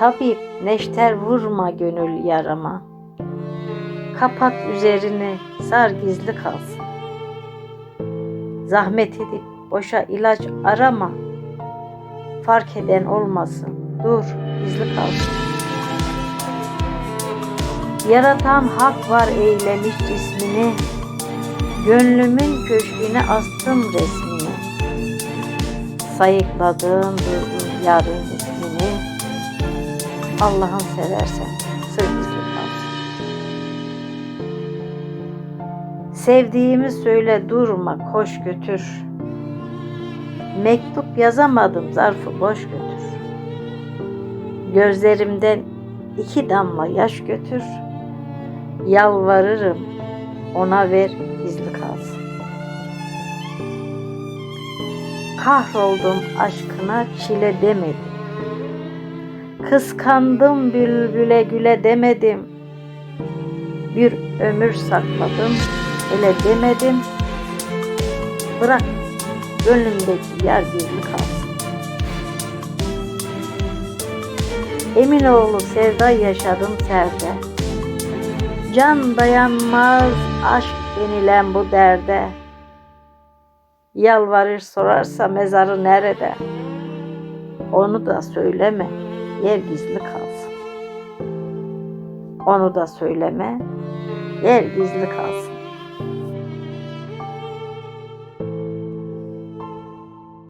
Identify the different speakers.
Speaker 1: Tabip neşter vurma gönül yarama. Kapat üzerini sar gizli kalsın. Zahmet edip boşa ilaç arama. Fark eden olmasın. Dur gizli kalsın. Yaratan hak var eylemiş cismini. Gönlümün köşküne astım resmini. Sayıkladığım durgun yarın ismini. Allah'ın seversen sır gizli kalsın. Sevdiğimi söyle durma koş götür. Mektup yazamadım zarfı boş götür. Gözlerimden iki damla yaş götür. Yalvarırım ona ver gizli kalsın. Kahroldum aşkına çile demedim. Kıskandım bülbüle güle demedim. Bir ömür sakladım öyle demedim. Bırak gönlümdeki yer gizli kalsın. Eminoğlu sevda yaşadım serde. Can dayanmaz aşk denilen bu derde. Yalvarır sorarsa mezarı nerede? Onu da söyleme, yer gizli kalsın. Onu da söyleme, yer gizli kalsın.